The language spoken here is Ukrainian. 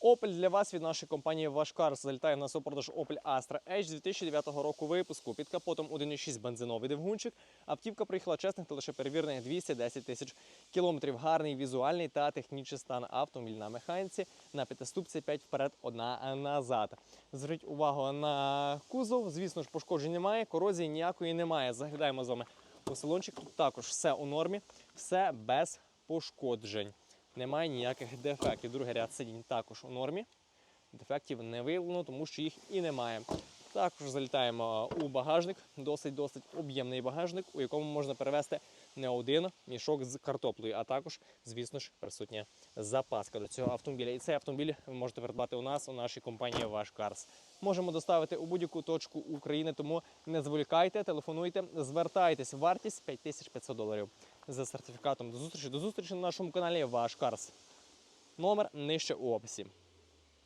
Opel для вас від нашої компанії Вашкар залітає в нас у продаж Opel Astra H 2009 року випуску. Під капотом 1,6 бензиновий двигунчик. Автівка приїхала чесних та лише перевірених 210 тисяч кілометрів. Гарний візуальний та технічний стан автомобіль на механіці. На п'ятиступці 5 вперед, одна назад. Зверніть увагу на кузов. Звісно ж, пошкоджень немає, корозії ніякої немає. Заглядаємо з вами у салончик. Тут також все у нормі, все без пошкоджень. Немає ніяких дефектів. Другий ряд сидінь також у нормі. Дефектів не виявлено, тому що їх і немає. Також залітаємо у багажник, досить досить об'ємний багажник, у якому можна перевезти не один мішок з картоплею, а також, звісно ж, присутня запаска до цього автомобіля. І цей автомобіль ви можете придбати у нас у нашій компанії Ваш Карс. Можемо доставити у будь-яку точку України, тому не зволікайте, телефонуйте, звертайтесь. Вартість 5500 доларів за сертифікатом. До зустрічі до зустрічі на нашому каналі Ваш Карс. Номер нижче у описі.